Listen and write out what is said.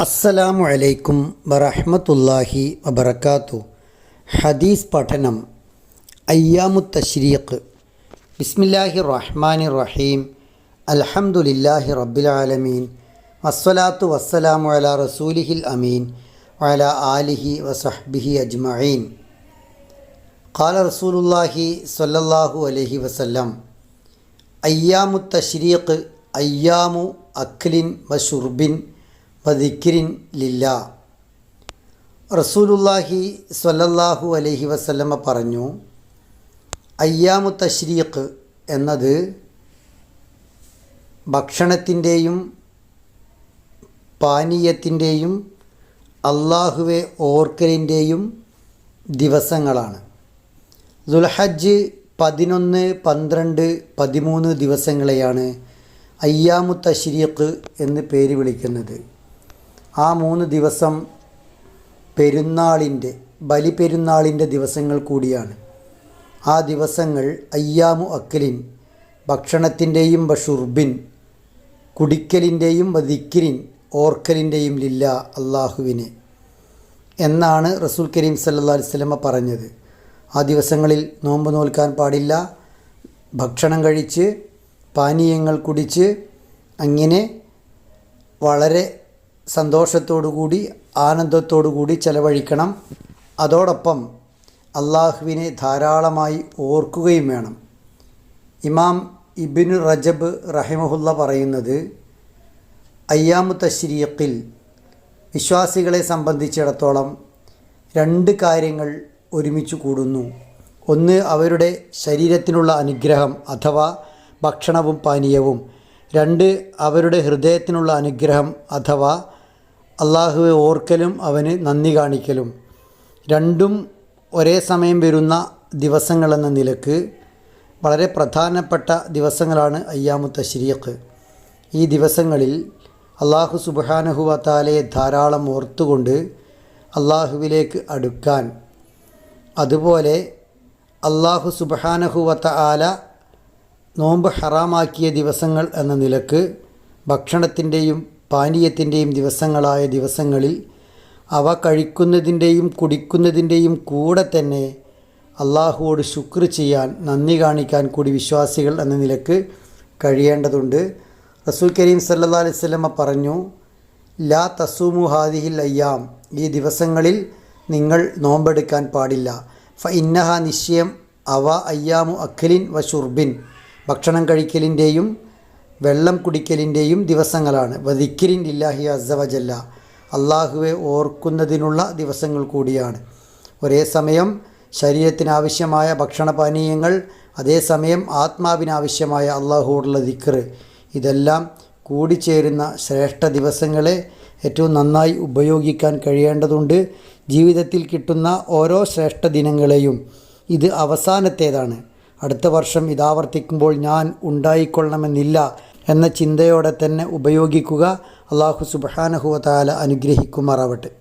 അസ്സലാമു അലൈക്കും വറഹ്മത്തുള്ളാഹി വബർക്കാത്തു ഹദീസ് പഠനം അയ്യാമു തശ്രീഖ്. ബിസ്മില്ലാഹി റഹ്മാനി റഹീം. അൽഹംദുലില്ലാഹി റബ്ബിൽ ആലമീൻ. വസ്സലാത്തു വസ്സലാമു അലാ റസൂലിഹിൽ അമീൻ. വഅല ആലിഹി വസഹ്ബിഹി അജ്മഈൻ. ഖാല റസൂലുള്ളാഹി സ്വല്ലല്ലാഹു അലൈഹി വസല്ലം. അയ്യാമു തശ്രീഖ് അയ്യാമു അഖ്ലിൻ വഷുർബിൻ വദിക്കിരിൻ ലില്ല റസൂലുല്ലാഹി സ്വല്ലല്ലാഹു അലഹി വസല്ലമ പറഞ്ഞു അയ്യാമു തശ്രീഖ് എന്നത് ഭക്ഷണത്തിന്റെയും പാനീയത്തിന്റെയും അള്ളാഹുവെ ഓർക്കലിന്റെയും ദിവസങ്ങളാണ്. ദുൽഹജ്ജ് പതിനൊന്ന് പന്ത്രണ്ട് പതിമൂന്ന് ദിവസങ്ങളെയാണ് അയ്യാമു തശ്രീഖ് എന്ന് പേര് വിളിക്കുന്നത്. ആ മൂന്ന് ദിവസം പെരുന്നാളിന്റെ ബലിപെരുന്നാളിന്റെ ദിവസങ്ങൾ കൂടിയാണ്. ആ ദിവസങ്ങൾ അയ്യാമു അക്കലിൻ ഭക്ഷണത്തിന്റെയും ബഷുർബിൻ കുടിക്കലിന്റെയും ദിക്കിരിൻ ഓർക്കലിന്റെയും ലില്ല അള്ളാഹുവിനെ എന്നാണ് റസൂൽ കരീം സല്ലാ അലിസ്ലമ പറഞ്ഞത്. ആ ദിവസങ്ങളിൽ നോമ്പ് നോൽക്കാൻ പാടില്ല ഭക്ഷണം കഴിച്ച് പാനീയങ്ങൾ കുടിച്ച് അങ്ങനെ വളരെ സന്തോഷത്തോടുകൂടി ആനന്ദത്തോടുകൂടി ചെലവഴിക്കണം. അതോടൊപ്പം അള്ളാഹുവിനെ ധാരാളമായി ഓർക്കുകയും വേണം. ഇമാം ഇബിനു റജബ് റഹിമഹുല്ല പറയുന്നത് അയ്യാമു തശ്രീഖിൽ വിശ്വാസികളെ സംബന്ധിച്ചിടത്തോളം രണ്ട് കാര്യങ്ങൾ ഒരുമിച്ച് കൂടുന്നു. ഒന്ന് അവരുടെ ശരീരത്തിനുള്ള അനുഗ്രഹം അഥവാ ഭക്ഷണവും പാനീയവും. രണ്ട് അവരുടെ ഹൃദയത്തിനുള്ള അനുഗ്രഹം അഥവാ അള്ളാഹുവെ ഓർക്കലും അവന് നന്ദി കാണിക്കലും. രണ്ടും ഒരേ സമയം വരുന്ന ദിവസങ്ങളെന്ന നിലയ്ക്ക് വളരെ പ്രധാനപ്പെട്ട ദിവസങ്ങളാണ് അയ്യാമുത്ത തശ്രീഖ്. ഈ ദിവസങ്ങളിൽ അള്ളാഹു സുബാനഹുവത്താലയെ ധാരാളം ഓർത്തുകൊണ്ട് അള്ളാഹുവിലേക്ക് അടുക്കാൻ. അതുപോലെ അള്ളാഹു സുബാനഹുവത്ത ആല നോമ്പ് ഹറാമാക്കിയ ദിവസങ്ങൾ എന്ന നിലയ്ക്ക് ഭക്ഷണത്തിന്റെയും പാനീയത്തിന്റെയും ദിവസങ്ങളായ ദിവസങ്ങളിൽ അവ കഴിക്കുന്നതിന്റെയും കുടിക്കുന്നതിന്റെയും കൂടെ തന്നെ അള്ളാഹുവോട് ശുക്ർ ചെയ്യാൻ നന്ദി കാണിക്കാൻ കൂടി വിശ്വാസികൾ എന്ന നിലയ്ക്ക് കഴിയേണ്ടതുണ്ട്. റസൂൽ കരീം സല്ലാ സ്വലമ പറഞ്ഞു ലാ തസൂമു ഹാദിഹിൽ അയ്യാം. ഈ ദിവസങ്ങളിൽ നിങ്ങൾ നോമ്പെടുക്കാൻ പാടില്ല. ഫ ഇന്നഹ നിശ്ചയം അവ അയ്യാമു അഖലിൻ വ ഷുർബിൻ ഭക്ഷണം കഴിക്കലിന്റെയും വെള്ളം കുടിക്കലിന്റെയും ദിവസങ്ങളാണ്. വദിക്കിരിൻ ഇല്ലാഹി അസവജല്ല അള്ളാഹുവെ ഓർക്കുന്നതിനുള്ള ദിവസങ്ങൾ കൂടിയാണ്. ഒരേ സമയം ശരീരത്തിനാവശ്യമായ ഭക്ഷണപാനീയങ്ങൾ അതേസമയം ആത്മാവിനാവശ്യമായ അള്ളാഹുവോടുള്ള ദിക്കറ് ഇതെല്ലാം കൂടിച്ചേരുന്ന ശ്രേഷ്ഠ ദിവസങ്ങളെ ഏറ്റവും നന്നായി ഉപയോഗിക്കാൻ കഴിയേണ്ടതുണ്ട്. ജീവിതത്തിൽ കിട്ടുന്ന ഓരോ ശ്രേഷ്ഠ ദിനങ്ങളെയും ഇത് അവസാനത്തേതാണ്. അടുത്ത വർഷം ഇതാവർത്തിക്കുമ്പോൾ ഞാൻ ഉണ്ടായിക്കൊള്ളണമെന്നില്ല. എന്ന ചിന്തയോടെ തന്നെ ഉപയോഗിക്കുക. അള്ളാഹു സുബാനഹുവ താല അനുഗ്രഹിക്കുമാറാവട്ടെ.